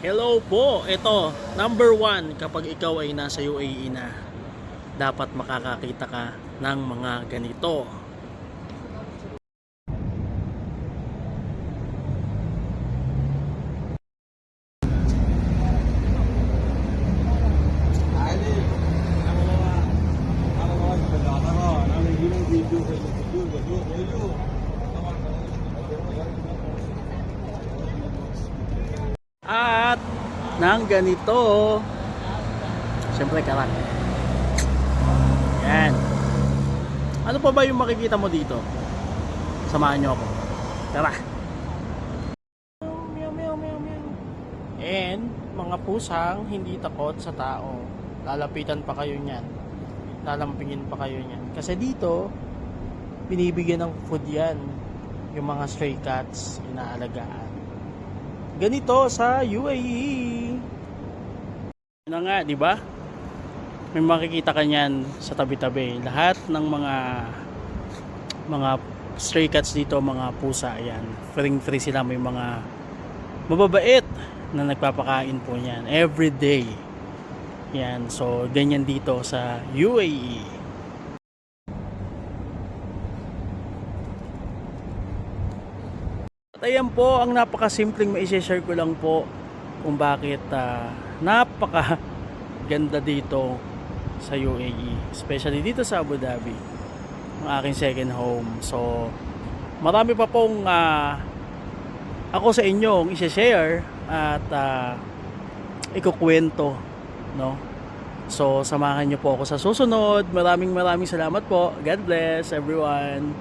Hello po, ito, number one, kapag ikaw ay nasa UAE na, dapat makakakita ka ng mga ganito. At ng ganito, siyempre karak. Yan. Ano pa ba yung makikita mo dito? Samahan nyo ako. Tara. Meow, meow, meow, meow. And mga pusang hindi takot sa tao. Lalapitan pa kayo niyan. Lalampingin pa kayo niyan. Kasi dito, binibigyan ng food yan. Yung mga stray cats, inaalagaan ganito sa UAE. Na nga, di ba? May makikita ka niyan sa tabi-tabi. Lahat ng mga mga stray cats dito, mga pusa, yan. Free free sila may mga mababait na nagpapakain po niyan every day. Yan, so ganyan dito sa. UAE. At ayan po ang napakasimpleng maisishare ko lang po kung bakit ah, napaka ganda dito sa UAE. Especially dito sa Abu Dhabi. Ang aking second home. So, marami pa pong ah, ako sa inyong isi-share at uh, ikukwento. No? So, samahan niyo po ako sa susunod. Maraming maraming salamat po. God bless everyone.